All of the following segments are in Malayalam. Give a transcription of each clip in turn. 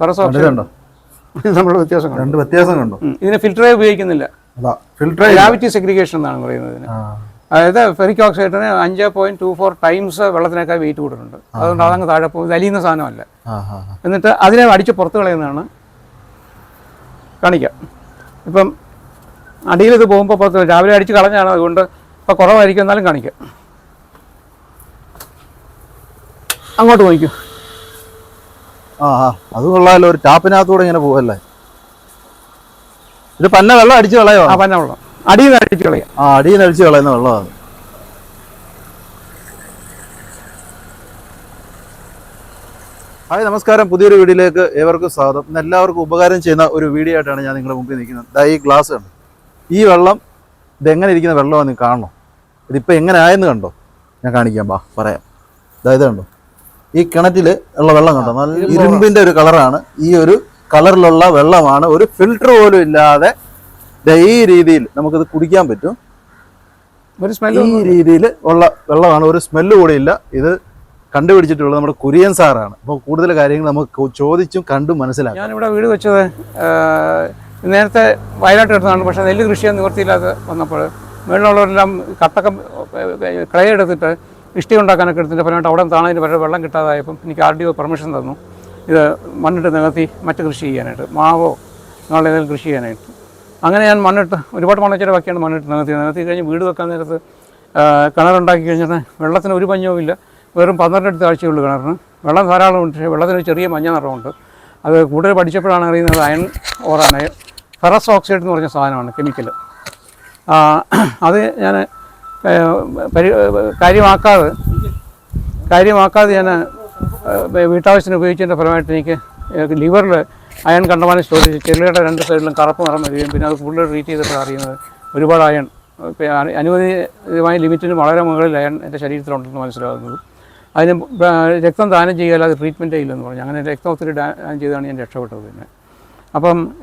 കണ്ടോ നമ്മൾ വ്യത്യാസം രണ്ട് വ്യത്യാസം കണ്ടോ. ഇതിന് ഫിൽറ്ററേ ഉപയോഗിക്കുന്നില്ല. അതാ ഗ്രാവിറ്റി സെഗ്രിഗേഷൻ എന്നാണ് പറയുന്നത് അതായത് ഫെറിക് ഓക്സൈഡിന് അഞ്ച് പോയിന്റ് ടു ഫോർ ടൈംസ് വെള്ളത്തിനേക്കാൾ വെയിറ്റ് കൂടുതലുണ്ട് അതുകൊണ്ട് അതങ്ങ് താഴെ പോകും. ഇത് അലിയുന്ന സാധനമല്ല. എന്നിട്ട് അതിനെ അടിച്ച് പുറത്ത് കളയുന്നതാണ്. കാണിക്കാം. ഇപ്പം അടിയിൽ ഇത് പോകുമ്പോൾ പുറത്ത്. രാവിലെ അടിച്ച് കളഞ്ഞാണ് അതുകൊണ്ട് ഇപ്പം കുറവായിരിക്കും എന്നാലും കാണിക്കാം. അങ്ങോട്ട് നോക്കൂ ആ ആ അത് കൊള്ളാമല്ലോ ഒരു ടാപ്പിനകത്തൂടെ ഇങ്ങനെ പോവല്ലേ? ഇത് പന്ന വെള്ളം അടിച്ച് കളയോ ആ പന്ന വെള്ളം. അടിയിൽ നിന്ന് അടിച്ച് കളയാം. ആ അടിയിൽ നിന്ന് അടിച്ച് കളയുന്ന വെള്ളമാണ് ഹായ് നമസ്കാരം. പുതിയൊരു വീഡിയോയിലേക്ക് ഏവർക്കും സ്വാഗതം. ഇന്ന് എല്ലാവർക്കും ഉപകാരം ചെയ്യുന്ന ഒരു വീഡിയോ ആയിട്ടാണ് ഞാൻ നിങ്ങളുടെ മുമ്പിൽ നിൽക്കുന്നത്. ദാ ഈ ഗ്ലാസ് ആണ് ഈ വെള്ളം ഇതെങ്ങനെ ഇരിക്കുന്ന വെള്ളമാണ് നിങ്ങൾ കാണണം? ഇതിപ്പോൾ എങ്ങനെ ആയെന്ന് കണ്ടോ? ഞാൻ കാണിക്കാം ബാ പറയാം. ഇതായത് ഇത് കണ്ടോ? ഈ കിണറ്റിൽ ഉള്ള വെള്ളം കണ്ടോ? നല്ല ഇരുമ്പിന്റെ ഒരു കളറാണ്. ഈ ഒരു കളറിലുള്ള വെള്ളമാണ്. ഒരു ഫിൽട്ടർ പോലും ഇല്ലാതെ ഈ രീതിയിൽ നമുക്കിത് കുടിക്കാൻ പറ്റും. ഒരു സ്മെല്ല് ഈ രീതിയിൽ ഉള്ള വെള്ളമാണ്. ഒരു സ്മെല്ല് കൂടെ ഇല്ല. ഇത് കണ്ടുപിടിച്ചിട്ടുള്ളത് നമ്മുടെ കുര്യൻ സാറാണ്. അപ്പോൾ കൂടുതൽ കാര്യങ്ങൾ നമുക്ക് ചോദിച്ചും കണ്ടും മനസ്സിലാക്കാം. ഞാനിവിടെ വീട് വെച്ചത് നേരത്തെ വയനാട്ട് എടുത്തതാണ്. പക്ഷേ നെല്ല് കൃഷിയെ നിവർത്തിയില്ലാതെ വന്നപ്പോൾ മേളിലുള്ളവരെല്ലാം കട്ടക്കം ക്ലേ എടുത്തിട്ട് ഇഷ്ടി ഉണ്ടാക്കാനൊക്കെ എടുത്തിന്റെ ഫലമായിട്ട് അവിടെ താണതിന് പകരം വെള്ളം കിട്ടാതായപ്പം എനിക്ക് ആർ ഡി ഒ പെർമിഷൻ തന്നു. ഇത് മണ്ണിട്ട് നികത്തി മറ്റ് കൃഷി ചെയ്യാനായിട്ട്. മാവോ നാളെ ഏതെങ്കിലും കൃഷി ചെയ്യാനായിട്ട്. അങ്ങനെ ഞാൻ മണ്ണിട്ട് ഒരുപാട് മണ്ണിച്ചിട്ട് ബാക്കിയാണ് മണ്ണിട്ട് നികത്തി. നികത്തി കഴിഞ്ഞ് വീട് വെക്കാൻ നേരത്ത് കിണറുണ്ടാക്കി കഴിഞ്ഞാൽ വെള്ളത്തിന് ഒരു പഞ്ഞവും ഇല്ല. വെറും പന്ത്രണ്ടെടുത്ത് ആഴ്ചയുള്ളൂ കിണറിന്. വെള്ളം ധാരാളം ഉണ്ട്. പക്ഷേ വെള്ളത്തിന് ചെറിയ മഞ്ഞ നിറമുണ്ട്. അത് കൂടുതൽ പഠിച്ചപ്പോഴാണ് അറിയുന്നത് അയൺ ഓറാണ് ഫെറസ് ഓക്സൈഡ് എന്ന് പറഞ്ഞ സാധനമാണ് കെമിക്കൽ അത് ഞാൻ കാര്യമാക്കാതെ കാര്യമാക്കാതെ ഞാൻ വീട്ടാവശ്യത്തിന് ഉപയോഗിച്ചതിന്റെ ഫലമായിട്ട് എനിക്ക് ലിവറിൽ അയൺ കണ്ടമാനം സ്റ്റോർ ചെയ്ത് ചെല്ലുകളുടെ രണ്ട് സൈഡിലും കറുപ്പ് നിറം വരികയും പിന്നെ അത് ഫുള്ള് ട്രീറ്റ് ചെയ്തിട്ട് അറിയുന്നത്. ഒരുപാട് അയൺ അനുവദിതമായ അനു- ലിമിറ്റിന് വളരെ മുകളിൽ അയൺ എന്റെ ശരീരത്തിലുണ്ടെന്ന് മനസ്സിലാകുന്നത്. അതിന് രക്തം ദാനം ചെയ്യാതെ ട്രീറ്റ്മെന്റേ ഇല്ലെന്ന് പറഞ്ഞു. അങ്ങനെ രക്തം ഒത്തിരി ദാനം ചെയ്താണ് ഞാൻ രക്ഷപ്പെട്ടത് പിന്നെ. അപ്പം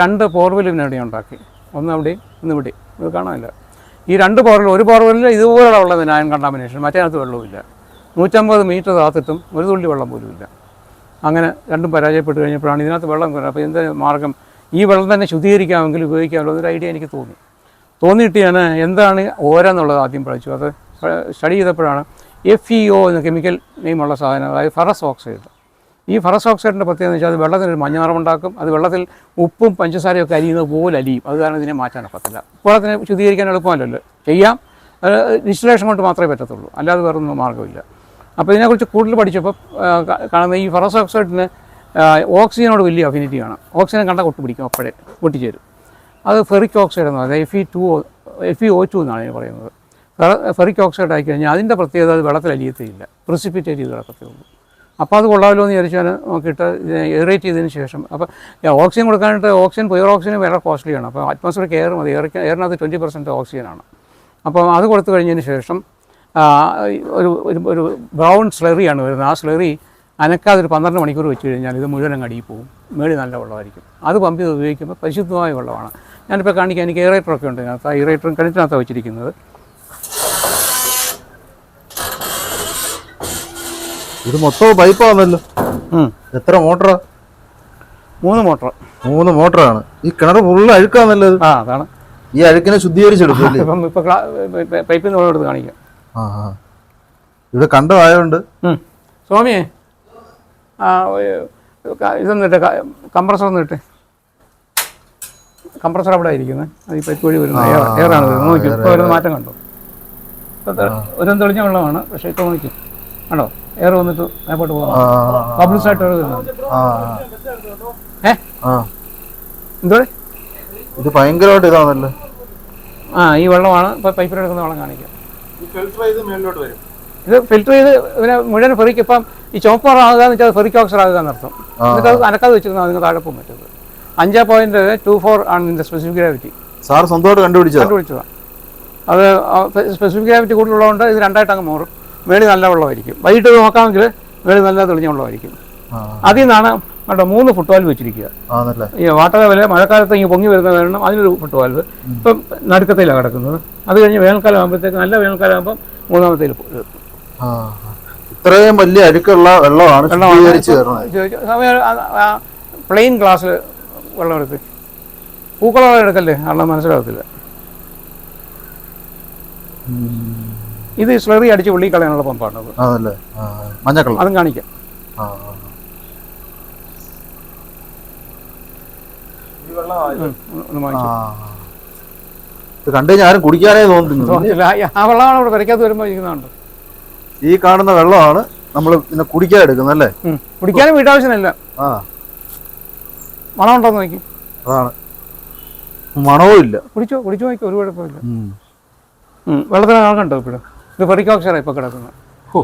രണ്ട് പോർവെലും ഞാൻ ഉണ്ടാക്കി ഒന്ന് അവിടെ ഒന്ന് ഇവിടെ ഇത് കാണാനില്ല. ഈ രണ്ട് ബോറിൽ ഒരു പോർവെല്ലിൽ വെള്ളം ഉള്ളത് അയൺ കണ്ടാമിനേഷൻ മറ്റേനകത്ത് വെള്ളവുമില്ല. നൂറ്റമ്പത് മീറ്റർ താത്തിട്ടും ഒരു തുള്ളി വെള്ളം പോലും ഇല്ല. അങ്ങനെ രണ്ടും പരാജയപ്പെട്ട് കഴിഞ്ഞപ്പോഴാണ് ഇതിനകത്ത് വെള്ളം കുറവ് അപ്പോൾ എന്താ മാർഗം? ഈ വെള്ളം തന്നെ ശുദ്ധീകരിക്കാമെങ്കിൽ ഉപയോഗിക്കാമല്ലോ എന്നൊരു ഐഡിയ എനിക്ക് തോന്നി. തോന്നിയിട്ട് ഞാൻ എന്താണ് ഓര എന്നുള്ളത് ആദ്യം പഠിച്ചു അത് സ്റ്റഡി ചെയ്തപ്പോഴാണ് എഫ് ഇ ഒ എന്ന കെമിക്കൽ നെയിമുള്ള സാധനം അതായത് ഫറസ് ഓക്സൈഡ് ഈ ഫറസ് ഓക്സൈഡിന്റെ പ്രത്യേകത വെച്ചാൽ അത് വെള്ളത്തിന് ഒരു മഞ്ഞ നിറമുണ്ടാക്കും. അത് വെള്ളത്തിൽ ഉപ്പും പഞ്ചസാരയും ഒക്കെ അലിയുന്നത് പോലെ അലിയും. അത് കാരണം ഇതിനെ മാറ്റാൻ ഒക്കത്തില്ല. വെള്ളത്തിനെ ശുദ്ധീകരിക്കാൻ എളുപ്പമല്ലല്ലോ. ചെയ്യാം. ഡിസ്റ്റലേഷൻ കൊണ്ട് മാത്രമേ പറ്റത്തുള്ളൂ. അല്ലാതെ വേറൊന്നും മാർഗമില്ല. അപ്പോൾ ഇതിനെക്കുറിച്ച് കൂടുതൽ പഠിച്ചപ്പോൾ കാണുന്ന ഈ ഫറസ് ഓക്സൈഡിന് ഓക്സിജനോട് വലിയ അഫിനിറ്റി ആണ്. ഓക്സിജൻ കണ്ട കൊട്ട് പിടിക്കും അപ്പോഴേ പൊട്ടിച്ചേരും. അത് ഫെറിക് ഓക്സൈഡ് എന്ന് പറയുന്നത് F E two F E O two എന്നാണ് ഇതിന് പറയുന്നത്. ഫെറിക് ഓക്സൈഡ് ആയി കഴിഞ്ഞാൽ അതിന്റെ പ്രത്യേകത അത് വെള്ളത്തിൽ അലിയത്തില്ല പ്രിസിപ്പിറ്റേറ്റ് ചെയ്ത് കിടക്കത്തേ ഉള്ളൂ. അപ്പോൾ അത് കൊള്ളാമല്ലോ എന്ന് ചോദിച്ചാൽ നോക്കിയിട്ട് എയറേറ്റ് ചെയ്തതിന് ശേഷം. അപ്പോൾ ഓക്സിജൻ കൊടുക്കാനായിട്ട് ഓക്സിജൻ പ്യുവർ ഓക്സിജൻ വളരെ കോസ്റ്റ്ലിയാണ്. അപ്പോൾ അറ്റ്മോസ്ഫിയർ എയർ മതി. എയർ എയറിനകത്ത് ട്വന്റി പെർസെന്റ് ഓക്സിജനാണ്. അപ്പോൾ അത് കൊടുത്തു കഴിഞ്ഞതിന് ശേഷം ഒരു ഒരു ഒരു ബ്രൗൺ സ്ലറിയാണ് വരുന്നത്. ആ സ്ലറി അനക്കാതെ ഒരു പന്ത്രണ്ട് മണിക്കൂർ വെച്ച് കഴിഞ്ഞാൽ ഇത് മുഴുവൻ അങ്ങ് അടിയിൽ പോകും. മേടി നല്ല വെള്ളമായിരിക്കും. അത് പമ്പ് ചെയ്ത് ഉപയോഗിക്കുമ്പോൾ പരിശുദ്ധമായ വെള്ളമാണ്. ഞാനിപ്പോൾ കാണിക്കാൻ എനിക്ക് എയറേറ്ററൊക്കെ ഉണ്ട്. ഇതിനകത്ത് ആ എയറേറ്ററും കിണറ്റിനകത്താണ് വെച്ചിരിക്കുന്നത്. ഇത് മൊത്തം പൈപ്പാണല്ലോ. എത്ര മോട്ടറാ മൂന്ന് മോട്ടർ മൂന്ന് മോട്ടറാണ് ഈ കിണർ ഫുള്ള് അഴുക്കാന്നല്ലോ ആ അതാണ്. ഈ അഴുക്കിനെ ശുദ്ധീകരിച്ചെടുക്കും അല്ലേ? ഇപ്പം ഇപ്പോൾ പൈപ്പിൽ നിന്ന് എടുത്ത് കാണിക്കാം. ആ ഇവിടെ കണ്ടമായോണ്ട് ഉം. സ്വാമിയെ ആ ഇതൊന്നിട്ട് കംപ്രസർ ഒന്നിട്ട് കംപ്രസർ അവിടെ ഇരിക്കുന്നത് അത് ഈ പൈപ്പ് വഴി വരുന്ന എയർ എയറാണ് വരുന്നത് നോക്കി ഇപ്പോൾ വരുന്ന മാറ്റം കണ്ടു? ഒരു തെളിഞ്ഞ വെള്ളമാണ്. പക്ഷേ ഇപ്പോൾ നോക്കി കണ്ടോ എയർ വന്നിട്ട് മേപ്പോട്ട് പോകാം ബബിൾസ് ആയിട്ട് ഏ? എന്തോ ഇത് ഭയങ്കരമായിട്ട് ഇതാണല്ലോ. ആ ഈ വെള്ളമാണ്. പൈപ്പിൽ എടുക്കുന്ന വെള്ളം കാണിക്കുക വരും. ഇത് ഫിൽറ്റർ ചെയ്ത് പിന്നെ മുഴുവൻ ഫെറിക്ക് ഇപ്പം ഈ ചുവപ്പ് ആകുക എന്ന് വെച്ചാൽ ഫെറിക്ക് ഓക്സർ ആകുക എന്നർത്ഥം. എന്നിട്ട് അത് അനക്കാതെ വെച്ചിരുന്നാൽ അതിന് താഴെ പോകും പറ്റുന്നത് അഞ്ച് പോയിന്റ് ടു ഫോർ ആണ് ഇതിന്റെ സ്പെസിഫിക് ഗ്രാവിറ്റി സാർ സ്വന്തമായിട്ട് കണ്ടുപിടിച്ചു കണ്ടുപിടിച്ചതാണ് അത് സ്പെസിഫിക് ഗ്രാവിറ്റി കൂടുതലുള്ളതുകൊണ്ട് ഇത് രണ്ടായിട്ട് അങ്ങ് മാറും. മേളി നല്ല വെള്ളമായിരിക്കും. വൈകിട്ട് നോക്കാമെങ്കിൽ മേളി നല്ല തെളിഞ്ഞ വെള്ളമായിരിക്കും. അതിൽ നിന്നാണ് നമ്മുടെ മൂന്ന് ഫുട്ബോൾ വെച്ചിരിക്കുക. ഈ വാട്ടർ ലെവൽ മഴക്കാലത്ത് ഇങ്ങനെ പൊങ്ങി വരുന്ന കാരണം അതിനൊരു ഫുട്ബോൾ. ഇപ്പം നടുക്കത്തിലാണ് കിടക്കുന്നത്. അത് കഴിഞ്ഞ് വേനൽക്കാലം ആകുമ്പോഴത്തേക്ക് നല്ല വേനൽക്കാലം ആകുമ്പോൾ മൂന്നാമത്തേൽ. ഇത്രയും വലിയ അഴുക്കുള്ള വെള്ളമാണ് പ്ലെയിൻ ഗ്ലാസ്സിൽ വെള്ളം എടുത്ത്. പൂക്കളവെള്ളം എടുക്കല്ലേ? കാരണം മനസ്സിലാകത്തില്ല. ഇത് സ്ലറി അടിച്ച് ഉള്ളി കളയാനുള്ള പമ്പാണ് അത്. അതല്ലേ? മഞ്ഞ കളർ അതും കാണിക്കാം. കണ്ടു കഴിഞ്ഞാൽ ആരും കുടിക്കാനേ ആ വെള്ളമാണ് ഇവിടെ വരുമ്പോൾ ഇരിക്കുന്നുണ്ട് ഈ കാണുന്ന വെള്ളമാണ് നമ്മൾ പിന്നെ കുടിക്കാൻ എടുക്കുന്നത് അല്ലേ. കുടിക്കാനും വീട്ടാവശ്യമില്ല. ആ. മണം ഉണ്ടോ നോക്കി. അതാണ്. മണവും ഇല്ല. കുടിച്ചോ കുടിച്ചു നോക്കി ഒരു കുഴപ്പമില്ല. വെള്ളത്തിന് കാണണ്ടോ ഇപ്പോഴും? ഇത് പെറിക്കോക്സറാണ് ഇപ്പോൾ കിടക്കുന്നത് ഹോ.